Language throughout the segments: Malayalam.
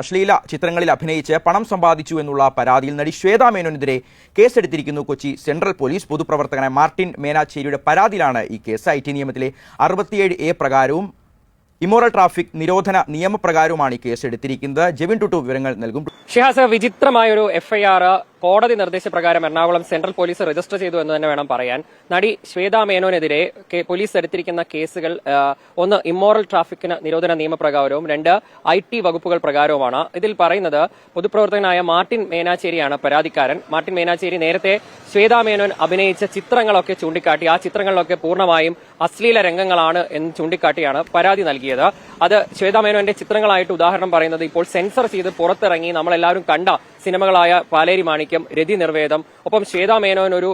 അശ്ലീല ചിത്രങ്ങളിൽ അഭിനയിച്ച് പണം സമ്പാദിച്ചു എന്നുള്ള പരാതിയിൽ നടി ശ്വേതാ മേനോനെതിരെ കേസെടുത്തിരിക്കുന്നു കൊച്ചി സെൻട്രൽ പോലീസ് പൊതുപ്രവർത്തകനായ മാർട്ടിൻ മേനാച്ചേരിയുടെ പരാതിയിലാണ് ഈ കേസ്. ഐ ടി നിയമത്തിലെ അറുപത്തിയേഴ് എ പ്രകാരവും ഇമോറൽ ട്രാഫിക് നിരോധന നിയമപ്രകാരവുമാണ് ഈ കേസ് എടുത്തിരിക്കുന്നത് ജെവിൻ ടുട്ടു വിവരങ്ങൾ നൽകും. ഷിഹാസ് വിചിത്രമായൊരു എഫ്ഐആർ കോടതി നിർദ്ദേശപ്രകാരം എറണാകുളം സെൻട്രൽ പോലീസ് രജിസ്റ്റർ ചെയ്തു എന്ന് തന്നെ വേണം പറയാൻ. നടി ശ്വേതാ മേനോനെതിരെ പോലീസ് എടുത്തിരിക്കുന്ന കേസുകൾ ഒന്ന് ഇമ്മോറൽ ട്രാഫിക്കിന് നിരോധന നിയമപ്രകാരവും രണ്ട് ഐ ടി വകുപ്പുകൾ പ്രകാരവുമാണ്. ഇതിൽ പറയുന്നത് പൊതുപ്രവർത്തകനായ മാർട്ടിൻ മേനാച്ചേരിയാണ് പരാതിക്കാരൻ. മാർട്ടിൻ മേനാച്ചേരി നേരത്തെ ശ്വേതാ മേനോൻ അഭിനയിച്ച ചിത്രങ്ങളൊക്കെ ചൂണ്ടിക്കാട്ടി ആ ചിത്രങ്ങളിലൊക്കെ പൂർണമായും അശ്ലീല രംഗങ്ങളാണ് എന്ന് ചൂണ്ടിക്കാട്ടിയാണ് പരാതി നൽകിയത്. അത് ശ്വേതാ മേനോന്റെ ചിത്രങ്ങളായിട്ട് ഉദാഹരണം പറയുന്നത് ഇപ്പോൾ സെൻസർ ചെയ്ത് പുറത്തിറങ്ങി നമ്മളെല്ലാവരും കണ്ട സിനിമകളായ പാലേരി മാണിക്യം രതി നിർവേദം ഒപ്പം ശ്വേതാ മേനോൻ ഒരു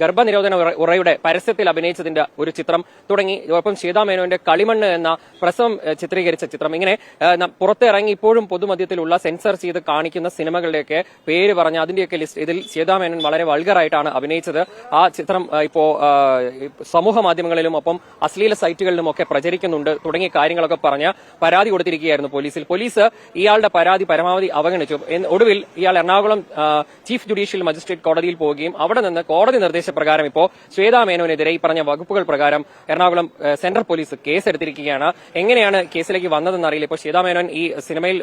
ഗർഭനിരോധന ഉറയുടെ പരസ്യത്തിൽ അഭിനയിച്ചതിന്റെ ഒരു ചിത്രം തുടങ്ങി. ഒപ്പം ശ്വേതാ മേനോന്റെ കളിമണ്ണ് എന്ന പ്രസവം ചിത്രീകരിച്ച ചിത്രം. ഇങ്ങനെ പുറത്തിറങ്ങി ഇപ്പോഴും പൊതുമധ്യത്തിലുള്ള സെൻസർ ചെയ്ത് കാണിക്കുന്ന സിനിമകളുടെയൊക്കെ പേര് പറഞ്ഞ അതിന്റെയൊക്കെ ലിസ്റ്റ് ഇതിൽ ശ്വേതാ മേനോൻ വളരെ വൾഗറായിട്ടാണ് അഭിനയിച്ചത്. ആ ചിത്രം ഇപ്പോ സമൂഹ മാധ്യമങ്ങളിലും ഒപ്പം അശ്ലീല സൈറ്റുകളിലും ഒക്കെ പ്രചരിക്കുന്നുണ്ട്. തുടങ്ങിയ കാര്യങ്ങളൊക്കെ പറഞ്ഞ് പരാതി കൊടുത്തിരിക്കുകയായിരുന്നു പോലീസിൽ. പോലീസ് ഇയാളുടെ പരാതി പരമാവധി അവഗണിച്ചു. ഒടുവിൽ ഇയാൾ എറണാകുളം ചീഫ് ജുഡീഷ്യൽ മജിസ്ട്രേറ്റ് കോടതിയിൽ പോവുകയും അവിടെ നിന്ന് കോടതി നിർദ്ദേശപ്രകാരം ഇപ്പോൾ ശ്വേതാ മേനോനെതിരെ ഈ പറഞ്ഞ വകുപ്പുകൾ പ്രകാരം എറണാകുളം സെൻട്രൽ പോലീസ് കേസെടുത്തിരിക്കുകയാണ്. എങ്ങനെയാണ് കേസിലേക്ക് വന്നതെന്ന് അറിയില്ല. ഇപ്പോൾ ശ്വേതാ മേനോൻ ഈ സിനിമയിൽ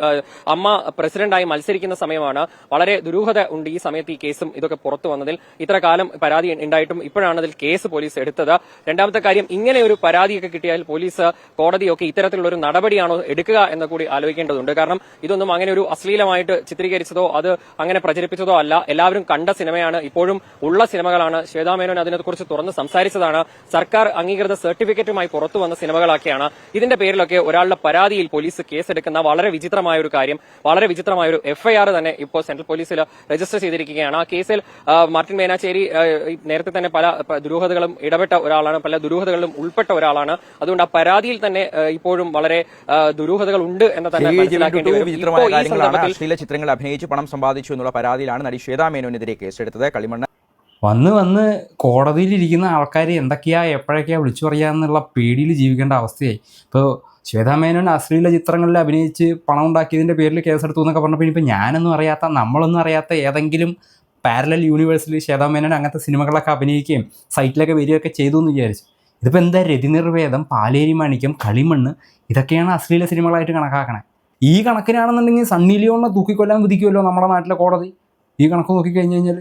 അമ്മ പ്രസിഡന്റായി മത്സരിക്കുന്ന സമയമാണ് വളരെ ദുരൂഹത ഉണ്ട് ഈ സമയത്ത് ഈ കേസും ഇതൊക്കെ പുറത്തു വന്നതിൽ. ഇത്ര കാലം പരാതി ഉണ്ടായിട്ടും ഇപ്പോഴാണ് അതിൽ കേസ് പോലീസ് എടുത്തത്. രണ്ടാമത്തെ കാര്യം ഇങ്ങനെ ഒരു പരാതിയൊക്കെ കിട്ടിയാൽ പോലീസ് കോടതിയൊക്കെ ഇത്തരത്തിലുള്ള ഒരു നടപടിയാണോ എടുക്കുക എന്ന് കൂടി ആലോചിക്കേണ്ടതുണ്ട്. കാരണം ഇതൊന്നും അങ്ങനെ ഒരു അശ്ലീലമായിട്ട് ചിത്രീകരിച്ചതോ അത് അങ്ങനെ പ്രചരിപ്പിച്ചതോ അല്ല. എല്ലാവരും കണ്ട സിനിമയാണ്. ഇപ്പോഴും ഉള്ള സിനിമകളാണ്. ശ്വേതാമേനോൻ അതിനെക്കുറിച്ച് തുറന്ന് സംസാരിച്ചതാണ്. സർക്കാർ അംഗീകൃത സർട്ടിഫിക്കറ്റുമായി പുറത്തു വന്ന സിനിമകളൊക്കെയാണ്. ഇതിന്റെ പേരിലൊക്കെ ഒരാളുടെ പരാതിയിൽ പോലീസ് കേസെടുക്കുന്ന വളരെ വിചിത്രമായ ഒരു കാര്യം. വളരെ വിചിത്രമായ ഒരു എഫ്ഐആർ തന്നെ ഇപ്പോൾ സെൻട്രൽ പോലീസിൽ രജിസ്റ്റർ ചെയ്തിരിക്കുകയാണ്. ആ കേസിൽ മാർട്ടിൻ മേനാച്ചേരി നേരത്തെ തന്നെ പല ദുരൂഹതകളും ഇടപെട്ട ഒരാളാണ്. പല ദുരൂഹതകളിലും ഉൾപ്പെട്ട ഒരാളാണ്. അതുകൊണ്ട് ആ പരാതിയിൽ തന്നെ ഇപ്പോഴും വളരെ ദുരൂഹതകൾ ഉണ്ട് എന്ന് തന്നെ മനസ്സിലാക്കേണ്ടി വരും. ചിത്രങ്ങൾ അഭിനയിച്ച് പണം സമ്പാദിച്ചു എന്നുള്ള പരാതിയിലാണ് നടി ശ്വേതാ മേനോനെതിരെ കേസെടുത്തത്. കളിമണ്ണ് വന്ന് വന്ന് കോടതിയിലിരിക്കുന്ന ആൾക്കാർ എന്തൊക്കെയാ എപ്പോഴൊക്കെയാ വിളിച്ചു പറയാന്നുള്ള പേടിയിൽ ജീവിക്കേണ്ട അവസ്ഥയായി. ഇപ്പോൾ ശ്വേതാ മേനോൻ അശ്ലീല ചിത്രങ്ങളിൽ അഭിനയിച്ച് പണം ഉണ്ടാക്കിയതിന്റെ പേരിൽ കേസെടുത്തു എന്നൊക്കെ പറഞ്ഞപ്പോൾ ഇനിയിപ്പോൾ ഞാനൊന്നും അറിയാത്ത നമ്മളൊന്നും അറിയാത്ത ഏതെങ്കിലും പാരലൽ യൂണിവേഴ്സിൽ ശ്വേതാ മേനോൻ അങ്ങനത്തെ സിനിമകളൊക്കെ അഭിനയിക്കുകയും സൈറ്റിലൊക്കെ വരികയൊക്കെ ചെയ്തു എന്ന് വിചാരിച്ചു. ഇതിപ്പോൾ എന്താ രതിനിർവേദം പാലേരി മാണിക്യം കളിമണ്ണ് ഇതൊക്കെയാണ് അശ്ലീല സിനിമകളായിട്ട് കണക്കാക്കണേ. ഈ കണക്കിനാണെന്നുണ്ടെങ്കിൽ സണ്ണി ലിയോണിനെ തൂക്കിക്കൊല്ലാൻ വിധിക്കുമല്ലോ നമ്മുടെ നാട്ടിലെ കോടതി? ഈ കണക്ക് നോക്കിക്കഴിഞ്ഞ് കഴിഞ്ഞാൽ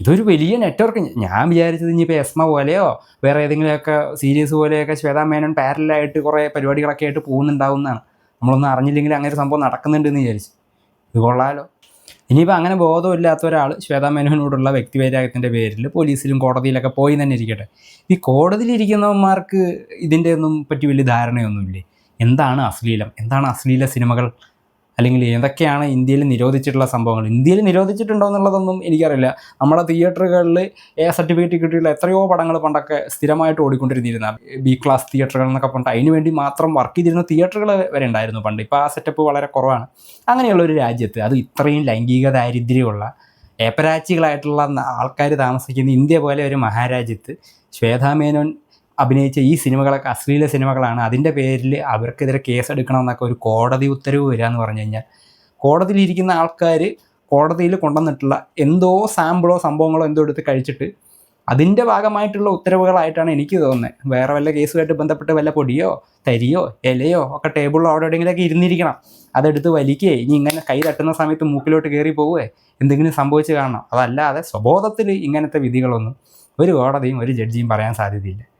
ഇതൊരു വലിയ നെറ്റ്വർക്ക്. ഞാൻ വിചാരിച്ചത് ഇനിയിപ്പോൾ എസ്മ പോലെയോ വേറെ ഏതെങ്കിലുമൊക്കെ സീരീസ് പോലെയൊക്കെ ശ്വേതാ മേനോൻ പാരലായിട്ട് കുറേ പരിപാടികളൊക്കെ ആയിട്ട് പോകുന്നുണ്ടാവുന്നതാണ് നമ്മളൊന്നും അറിഞ്ഞില്ലെങ്കിൽ അങ്ങനെ ഒരു സംഭവം നടക്കുന്നുണ്ടെന്ന് വിചാരിച്ചു. ഇത് കൊള്ളാലോ. ഇനിയിപ്പോൾ അങ്ങനെ ബോധമില്ലാത്ത ഒരാൾ ശ്വേതാ മേനോനോടുള്ള വ്യക്തിവൈരാഗ്യത്തിന്റെ പേരിൽ പോലീസിലും കോടതിയിലൊക്കെ പോയി തന്നെ ഇരിക്കട്ടെ. ഈ കോടതിയിലിരിക്കുന്നവന്മാർക്ക് ഇതിന്റെ ഒന്നും പറ്റി വലിയ ധാരണയൊന്നുമില്ലേ? എന്താണ് അശ്ലീലം? എന്താണ് അശ്ലീല സിനിമകൾ? അല്ലെങ്കിൽ ഏതൊക്കെയാണ് ഇന്ത്യയിൽ നിരോധിച്ചിട്ടുള്ള സംഭവങ്ങൾ? ഇന്ത്യയിൽ നിരോധിച്ചിട്ടുണ്ടോ എന്നുള്ളതൊന്നും എനിക്കറിയില്ല. നമ്മുടെ തിയേറ്ററുകളിൽ എ സർട്ടിഫിക്കറ്റ് കിട്ടിയിട്ടുള്ള എത്രയോ പടങ്ങൾ പണ്ടൊക്കെ സ്ഥിരമായിട്ട് ഓടിക്കൊണ്ടിരുന്നിരുന്ന ബി ക്ലാസ് തിയേറ്ററുകൾ എന്നൊക്കെ പറഞ്ഞിട്ട് അതിന് വേണ്ടി മാത്രം വർക്ക് ചെയ്തിരുന്ന തിയേറ്ററുകൾ വരെ ഉണ്ടായിരുന്നു പണ്ട്. ഇപ്പോൾ ആ സെറ്റപ്പ് വളരെ കുറവാണ്. അങ്ങനെയുള്ള ഒരു രാജ്യത്ത് അത് ഇത്രയും ലൈംഗിക ദാരിദ്ര്യമുള്ള ഏപ്പരാച്ചികളായിട്ടുള്ള ആൾക്കാർ താമസിക്കുന്ന ഇന്ത്യ പോലെ ഒരു മഹാരാജ്യത്ത് ശ്വേതാ മേനോൻ അഭിനയിച്ച ഈ സിനിമകളൊക്കെ അശ്ലീല സിനിമകളാണ്. അതിന്റെ പേരിൽ അവർക്കെതിരെ കേസെടുക്കണമെന്നൊക്കെ ഒരു കോടതി ഉത്തരവ് വരിക എന്ന് പറഞ്ഞു കഴിഞ്ഞാൽ കോടതിയിലിരിക്കുന്ന ആൾക്കാർ കോടതിയിൽ കൊണ്ടുവന്നിട്ടുള്ള എന്തോ സാമ്പിളോ സംഭവങ്ങളോ എന്തോ എടുത്ത് കഴിച്ചിട്ട് അതിന്റെ ഭാഗമായിട്ടുള്ള ഉത്തരവുകളായിട്ടാണ് എനിക്ക് തോന്നുന്നത്. വേറെ വല്ല കേസുമായിട്ട് ബന്ധപ്പെട്ട് വല്ല പൊടിയോ തരിയോ ഇലയോ ഒക്കെ ടേബിളിലോ അവിടെ എവിടെയെങ്കിലൊക്കെ ഇരുന്നിരിക്കണം. അതെടുത്ത് വലിക്കേ. ഇനി ഇങ്ങനെ കൈ തട്ടുന്ന സമയത്ത് മൂക്കിലോട്ട് കയറി പോവുകയെ എന്തെങ്കിലും സംഭവിച്ച് കാണണം. അതല്ലാതെ സ്വബോധത്തിൽ ഇങ്ങനത്തെ വിധികളൊന്നും ഒരു കോടതിയും ഒരു ജഡ്ജിയും പറയാൻ സാധ്യതയില്ല.